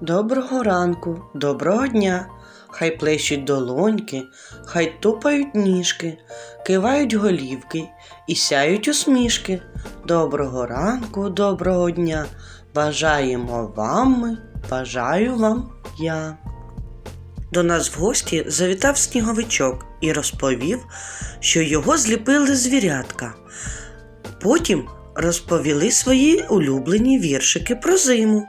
Доброго ранку, доброго дня. Хай плещуть долоньки, хай тупають ніжки, кивають голівки і сяють усмішки. Доброго ранку, доброго дня. Бажаємо вам ми, бажаю вам я. До нас в гості завітав сніговичок і розповів, що його зліпили звірятка. Потім розповіли свої улюблені віршики про зиму.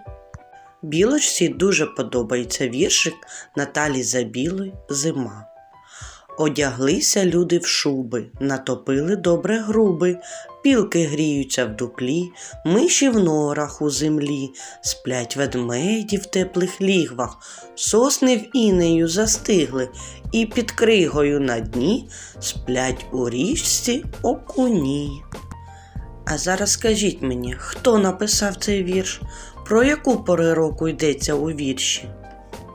Білочці дуже подобається віршик Наталі Забілої Зима. Одяглися люди в шуби, натопили добре груби, пілки гріються в дуплі, миші в норах у землі, сплять ведмеді в теплих лігвах, сосни в інею застигли, і під кригою на дні сплять у річці окуні. А зараз скажіть мені, хто написав цей вірш? Про яку пори року йдеться у вірші?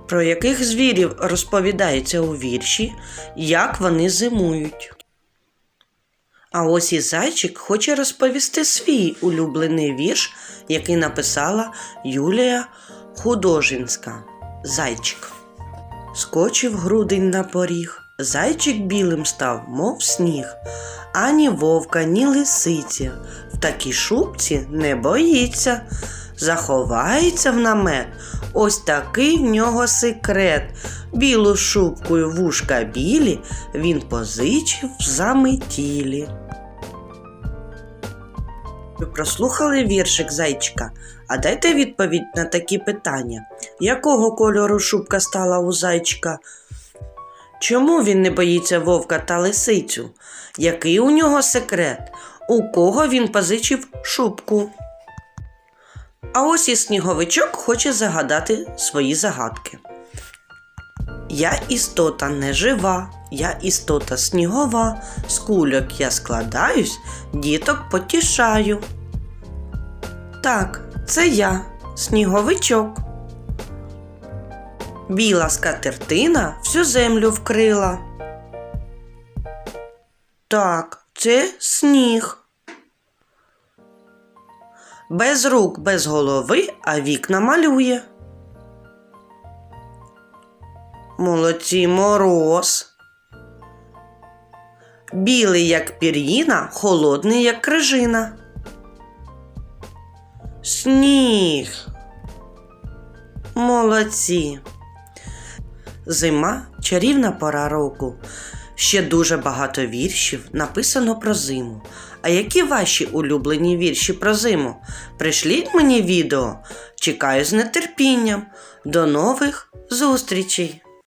Про яких звірів розповідається у вірші, як вони зимують? А ось і зайчик хоче розповісти свій улюблений вірш, який написала Юлія Художинська. Зайчик. Скочив грудень на поріг, зайчик білим став, мов сніг, ані вовка, ні лисиці в такій шубці не боїться. Заховається в намет, ось такий в нього секрет. Білу шубкою вушка білі він позичив заметілі. Ви прослухали віршик зайчика? А дайте відповідь на такі питання. Якого кольору шубка стала у зайчика? Чому він не боїться вовка та лисицю? Який у нього секрет? У кого він позичив шубку? А ось і сніговичок хоче загадати свої загадки. Я істота не жива, я істота снігова, з кульок я складаюсь, діток потішаю. Так, це я, сніговичок. Біла скатертина всю землю вкрила. Так, це сніг. Без рук, без голови, а вікна малює. Молодці мороз. Білий, як пір'їна, холодний, як крижина. Сніг. Молодці. Зима чарівна пора року. Ще дуже багато віршів написано про зиму. А які ваші улюблені вірші про зиму? Пришліть мені відео. Чекаю з нетерпінням. До нових зустрічей!